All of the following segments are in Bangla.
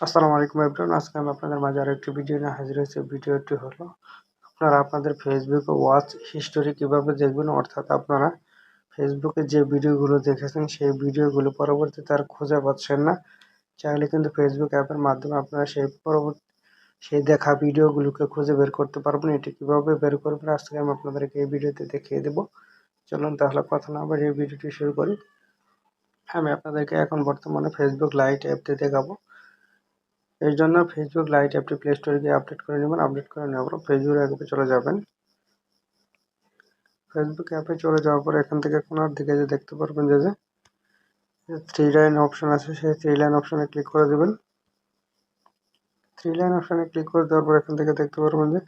আসসালামু আলাইকুম এভরিওয়ান আজকে আমি আপনাদের মাঝে আরও একটি ভিডিও নিয়ে হাজির হয়েছি। ভিডিওটি হলো, আপনারা আপনাদের ফেসবুকে ওয়াচ হিস্টোরি কীভাবে দেখবেন, অর্থাৎ আপনারা ফেসবুকে যে ভিডিওগুলো দেখেছেন, সেই ভিডিওগুলো পরবর্তীতে আর খুঁজে পাচ্ছেন না। চাইলে কিন্তু ফেসবুক অ্যাপের মাধ্যমে আপনারা সেই পরবর্তী, সেই দেখা ভিডিওগুলোকে খুঁজে বের করতে পারবেন। এটি কীভাবে বের করবেন, আজকে আমি আপনাদেরকে এই ভিডিওতে দেখিয়ে দেবো। চলুন তাহলে কথা না আবার এই ভিডিওটি শুরু করি। আমি আপনাদেরকে এখন বর্তমানে ফেসবুক লাইট অ্যাপটি দেখাবো। এর জন্য ফেসবুক লাইট অ্যাপটি প্লে স্টোরে গিয়ে আপডেট করে নেবেন। আপডেট করে নেওয়ার পর ফেসবুক অ্যাপে চলে যাবেন। ফেসবুক অ্যাপে চলে যাওয়ার পর এখান থেকে কোনার দিকে যে দেখতে পারবেন যে থ্রি লাইন অপশন আছে, সেই থ্রি লাইন অপশনে ক্লিক করে দেবেন। থ্রি লাইন অপশনে ক্লিক করে দেওয়ার পর এখান থেকে দেখতে পারবেন যে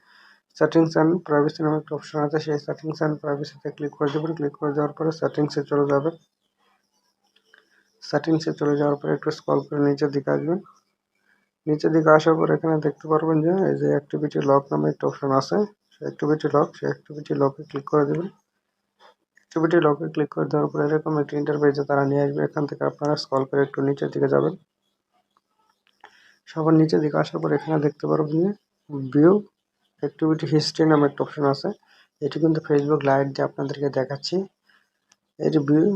সেটিংস অ্যান্ড প্রাইভেসি নামে একটা অপশন আছে। সেই সেটিংস অ্যান্ড প্রাইভেসিতে ক্লিক করে দেবেন। ক্লিক করে দেওয়ার পরে সেটিংসে চলে যাবেন সেটিংসে চলে যাওয়ার পরে একটু স্ক্রল করে নিচের দিকে আসবেন। নিচের দিকে আসার পর এখানে দেখতে পারবেন যে, এই যে অ্যাক্টিভিটি লক নামে একটা অপশন আছে। সেই অ্যাক্টিভিটি লক সেই অ্যাক্টিভিটি লকে ক্লিক করে দেবেন। অ্যাক্টিভিটি লকে ক্লিক করে দেওয়ার পর এরকম একটি ইন্টারফেসে তারা নিয়ে আসবে। এখান থেকে আপনারা স্কল করে একটু নিচের দিকে যাবেন। সবার নিচের দিকে আসার পর এখানে দেখতে পারবেন যে ভিউ অ্যাক্টিভিটি হিস্ট্রি নামে একটা অপশন আছে। এটি কিন্তু ফেসবুক লাইট দিয়ে আপনাদেরকে দেখাচ্ছি। এটি ভিউ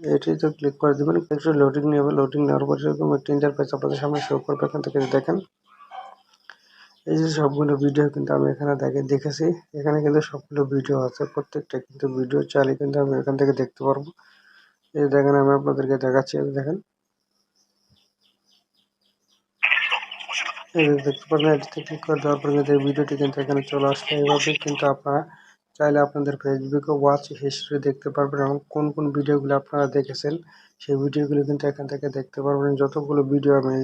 এটিতে ক্লিক করে দেবেন। একটু লোডিং নেবে লোডিং নেওয়ার পর এরকম একটি ইন্টারফেস আপনাদের সামনে শো করবে এখান থেকে দেখেন। এই যে সবগুলো ভিডিও কিন্তু আমি এখানে দেখে দেখেছি। এখানে কিন্তু সবগুলো ভিডিও আছে। প্রত্যেকটা কিন্তু ভিডিও চালিয়ে কিন্তু আমি এখান থেকে দেখতে পারব। এই দেখেন, আমি আপনাদেরকে দেখাচ্ছি। দেখেন। এই দেখতে পারেন এটিতে ক্লিক করে দেওয়ার পরে কিন্তু এই ভিডিওটি কিন্তু এখানে চলে আসবে এইভাবে কিন্তু আপনারা চাইলে আপনাদের ফেসবুকে ওয়াচ হিস্ট্রি দেখতে পারবেন এবং কোন কোন ভিডিওগুলো আপনারা দেখেছেন, সেই ভিডিওগুলো কিন্তু এখান থেকে দেখতে পারবেন। যতগুলো ভিডিও আমি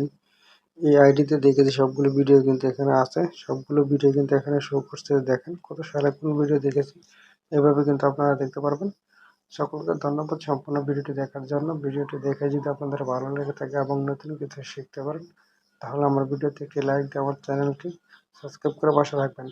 এই আইডিতে দেখেছি, সবগুলো ভিডিও কিন্তু এখানে আছে। সবগুলো ভিডিও কিন্তু এখানে শো করছে, দেখেন কত সালে কোন ভিডিও দেখেছি, এভাবে কিন্তু আপনারা দেখতে পারবেন। সকলকে ধন্যবাদ সম্পূর্ণ ভিডিওটি দেখার জন্য। ভিডিওটি দেখে যদি আপনাদের ভালো লেগে থাকে এবং নতুন কিছু শিখতে পারেন, তাহলে আমার ভিডিওতে একটি লাইক দিয়ে আমার চ্যানেলটি সাবস্ক্রাইব করে পাশে থাকবেন।